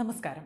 നമസ്കാരം.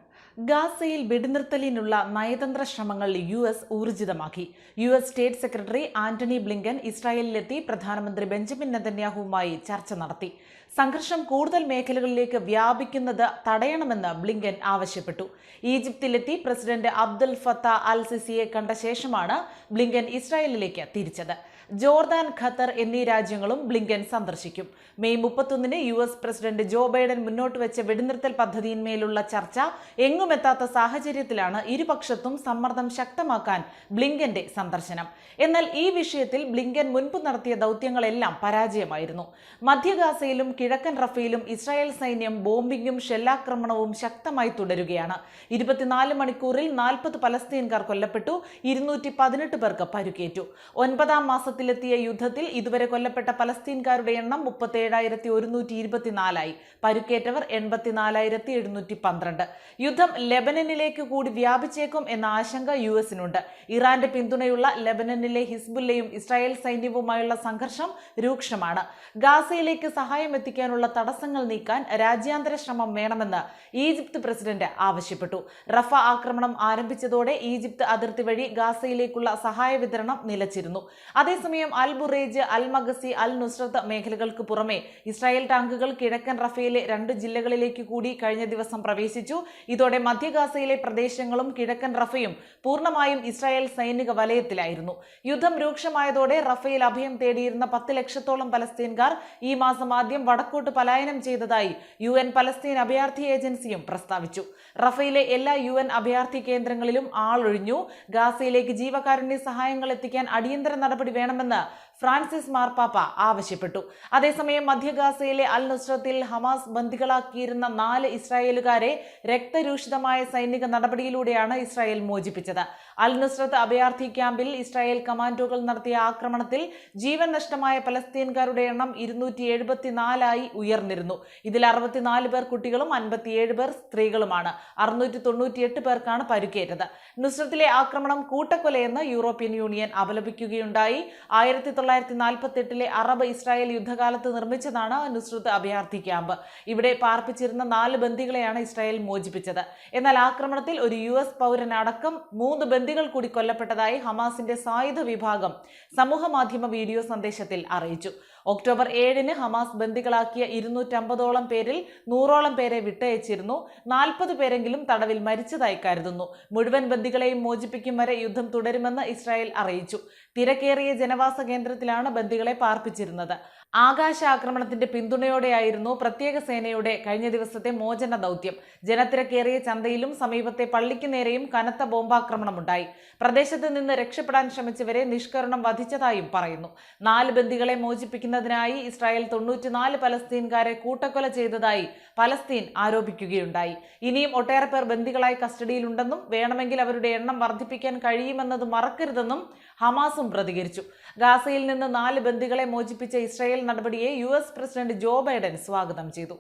ഗാസയിൽ വെടിനിർത്തലിനുള്ള നയതന്ത്ര ശ്രമങ്ങൾ യു എസ് ഊർജിതമാക്കി. U S state secretary Antony Blinken ഇസ്രായേലിലെത്തി പ്രധാനമന്ത്രി ബെഞ്ചമിൻ നെതന്യാഹുവുമായി ചർച്ച നടത്തി. സംഘർഷം കൂടുതൽ മേഖലകളിലേക്ക് വ്യാപിക്കുന്നത് തടയണമെന്ന് ബ്ലിങ്കൻ ആവശ്യപ്പെട്ടു. ഈജിപ്തിലെത്തി പ്രസിഡന്റ് അബ്ദുൽ ഫത്ത അൽ സിസിയെ കണ്ട ശേഷമാണ് ബ്ലിങ്കൻ ഇസ്രായേലിലേക്ക് തിരിച്ചത്. ജോർദാൻ ഖത്തർ എന്നീ രാജ്യങ്ങളും ബ്ലിങ്കൻ സന്ദർശിക്കും. മെയ് മുപ്പത്തൊന്നിന് U S president Joe Biden മുന്നോട്ട് വെച്ച വെടിനിർത്തൽ പദ്ധതിയിന്മേലുള്ള ചർച്ച എങ്ങുമെത്താത്ത സാഹചര്യത്തിലാണ് ഇരുപക്ഷത്തും സമ്മർദ്ദം ശക്തമാക്കാൻ ബ്ലിങ്കന്റെ സന്ദർശനം. എന്നാൽ ഈ വിഷയത്തിൽ ബ്ലിങ്കൻ മുൻപ് നടത്തിയ ദൗത്യങ്ങളെല്ലാം പരാജയമായിരുന്നു. മധ്യഗാസയിലും കിഴക്കൻ റഫയിലും ഇസ്രായേൽ സൈന്യം ബോംബിംഗും ഷെല്ലാക്രമണവും ശക്തമായി തുടരുകയാണ്. ഇരുപത്തിനാല് മണിക്കൂറിൽ നാൽപ്പത് പലസ്തീൻകാർ കൊല്ലപ്പെട്ടു ഇരുന്നൂറ്റി പതിനെട്ട് പേർക്ക് പരുക്കേറ്റു. ഒൻപതാം മാസത്തിലെത്തിയ യുദ്ധത്തിൽ ഇതുവരെ കൊല്ലപ്പെട്ട പലസ്തീൻകാരുടെ എണ്ണം മുപ്പത്തേഴായിരത്തി ഒരുന്നൂറ്റി ഇരുപത്തിനാലായി പരുക്കേറ്റവർ എൺപത്തിനാലായിരത്തി എഴുന്നൂറ്റി പന്ത്രണ്ട് യുദ്ധം ലെബനനിലേക്ക് കൂടി വ്യാപിച്ചേക്കും എന്ന ആശങ്ക യു എസിനുണ്ട്. ഇറാന്റെ പിന്തുണയുള്ള ലെബനനിലെ ഹിസ്ബുല്ലയും ഇസ്രായേൽ സൈന്യവുമായുള്ള സംഘർഷം രൂക്ഷമാണ്. ഗാസയിലേക്ക് സഹായം എത്തിക്കാനുള്ള തടസ്സങ്ങൾ നീക്കാൻ രാജ്യാന്തര ശ്രമം വേണമെന്ന് ഈജിപ്ത് പ്രസിഡന്റ് ആവശ്യപ്പെട്ടു. റഫ ആക്രമണം ആരംഭിച്ചതോടെ ഈജിപ്ത് അതിർത്തി വഴി ഗാസയിലേക്കുള്ള സഹായ വിതരണം നിലച്ചിരുന്നു. അതേസമയം al Bureij al Maghazi al Nuseirat മേഖലകൾക്ക് പുറമെ ഇസ്രായേൽ ടാങ്കുകൾ കിഴക്കൻ റഫയിലെ രണ്ട് ജില്ലകളിലേക്ക് കൂടി കഴിഞ്ഞ ദിവസം പ്രവേശിച്ചു. ഇതോടെ മധ്യഗാസയിലെ പ്രദേശങ്ങളും കിഴക്കൻ റഫയും പൂർണമായും ഇസ്രായേൽ സൈനിക വലയത്തിലായിരുന്നു. യുദ്ധം രൂക്ഷമായതോടെ റഫയിൽ അഭയം തേടിയിരുന്ന പത്ത് ലക്ഷത്തോളം പലസ്തീൻകാർ ഈ മാസം ആദ്യം വടക്കോട്ട് പലായനം ചെയ്തതായി യു എൻ പലസ്തീൻ അഭയാർത്ഥി ഏജൻസിയും പ്രസ്താവിച്ചു. റഫയിലെ എല്ലാ യു എൻ അഭയാർത്ഥി കേന്ദ്രങ്ങളിലും ആളൊഴിഞ്ഞു. ഗാസയിലേക്ക് ജീവകാരുണ്യ സഹായങ്ങൾ എത്തിക്കാൻ അടിയന്തര നടപടി വേണമെന്ന് ഫ്രാൻസിസ് മാർപ്പാപ്പ ആവശ്യപ്പെട്ടു. അതേസമയം മധ്യഗാസയിലെ അൽ നുസ്രത്തിൽ ഹമാസ് ബന്ദികളാക്കിയിരുന്ന നാല് ഇസ്രായേലുകാരെ രക്തരൂഷിതമായ സൈനിക നടപടിയിലൂടെയാണ് ഇസ്രായേൽ മോചിപ്പിച്ചത്. അൽ നുസ്രത്ത് അഭയാർത്ഥി ക്യാമ്പിൽ ഇസ്രായേൽ കമാൻഡോകൾ നടത്തിയ ആക്രമണത്തിൽ ജീവൻ നഷ്ടമായ പലസ്തീൻകാരുടെ എണ്ണം ഇരുന്നൂറ്റി എഴുപത്തിനാലായി ഉയർന്നിരുന്നു. ഇതിൽ അറുപത്തിനാല് പേർ കുട്ടികളും അൻപത്തിയേഴ് പേർ സ്ത്രീകളുമാണ്. അറുന്നൂറ്റി തൊണ്ണൂറ്റിയെട്ട് പേർക്കാണ് പരുക്കേറ്റത്. നുസ്രത്തിലെ ആക്രമണം കൂട്ടക്കൊലയെന്ന് യൂറോപ്യൻ യൂണിയൻ അപലപിക്കുകയുണ്ടായി. ആയിരത്തി തൊള്ളായിരത്തി നാൽപ്പത്തി എട്ടിലെ അറബ് ഇസ്രായേൽ യുദ്ധകാലത്ത് നിർമ്മിച്ചതാണ് നുസ്രത്ത് അഭയാർത്ഥി ക്യാമ്പ്. ഇവിടെ പാർപ്പിച്ചിരുന്ന നാല് ബന്ദികളെയാണ് ഇസ്രായേൽ മോചിപ്പിച്ചത്. എന്നാൽ ആക്രമണത്തിൽ ഒരു യു എസ് പൗരനടക്കം മൂന്ന് ബന്ദികൾ കൂടി കൊല്ലപ്പെട്ടതായി ഹമാസിന്റെ സായുധ വിഭാഗം സമൂഹ മാധ്യമ വീഡിയോ സന്ദേശത്തിൽ അറിയിച്ചു. ഒക്ടോബർ ഏഴിന് ഹമാസ് ബന്ദികളാക്കിയ ഇരുന്നൂറ്റമ്പതോളം പേരിൽ നൂറോളം പേരെ വിട്ടയച്ചിരുന്നു. നാൽപ്പത് പേരെങ്കിലും തടവിൽ മരിച്ചതായി കരുതുന്നു. മുഴുവൻ ബന്ദികളെയും മോചിപ്പിക്കും വരെ യുദ്ധം തുടരുമെന്ന് ഇസ്രായേൽ അറിയിച്ചു. തിരക്കേറിയ ജനവാസ കേന്ദ്രത്തിലാണ് ബന്ദികളെ പാർപ്പിച്ചിരുന്നത്. ആകാശ ആക്രമണത്തിന്റെ പിന്തുണയോടെയായിരുന്നു പ്രത്യേക സേനയുടെ കഴിഞ്ഞ ദിവസത്തെ മോചന ദൗത്യം. ജനത്തിരക്കേറിയ ചന്തയിലും സമീപത്തെ പള്ളിക്ക് നേരെയും കനത്ത ബോംബാക്രമണമുണ്ടായി. പ്രദേശത്ത് നിന്ന് രക്ഷപ്പെടാൻ ശ്രമിച്ചവരെ നിഷ്കരണം വധിച്ചതായും പറയുന്നു. നാല് ബന്ദികളെ മോചിപ്പിക്കുന്നതിനായി ഇസ്രായേൽ തൊണ്ണൂറ്റിനാല് പലസ്തീൻകാരെ കൂട്ടക്കൊല ചെയ്തതായി പലസ്തീൻ ആരോപിക്കുകയുണ്ടായി. ഇനിയും ഒട്ടേറെ പേർ ബന്ദികളായി കസ്റ്റഡിയിലുണ്ടെന്നും വേണമെങ്കിൽ അവരുടെ എണ്ണം വർദ്ധിപ്പിക്കാൻ കഴിയുമെന്നത് മറക്കരുതെന്നും ഹമാസും പ്രതികരിച്ചു. ഗാസയിൽ നിന്ന് നാല് ബന്ദികളെ മോചിപ്പിച്ച ഇസ്രായേൽ നടപടിയെ U S president Joe Biden സ്വാഗതം ചെയ്തു.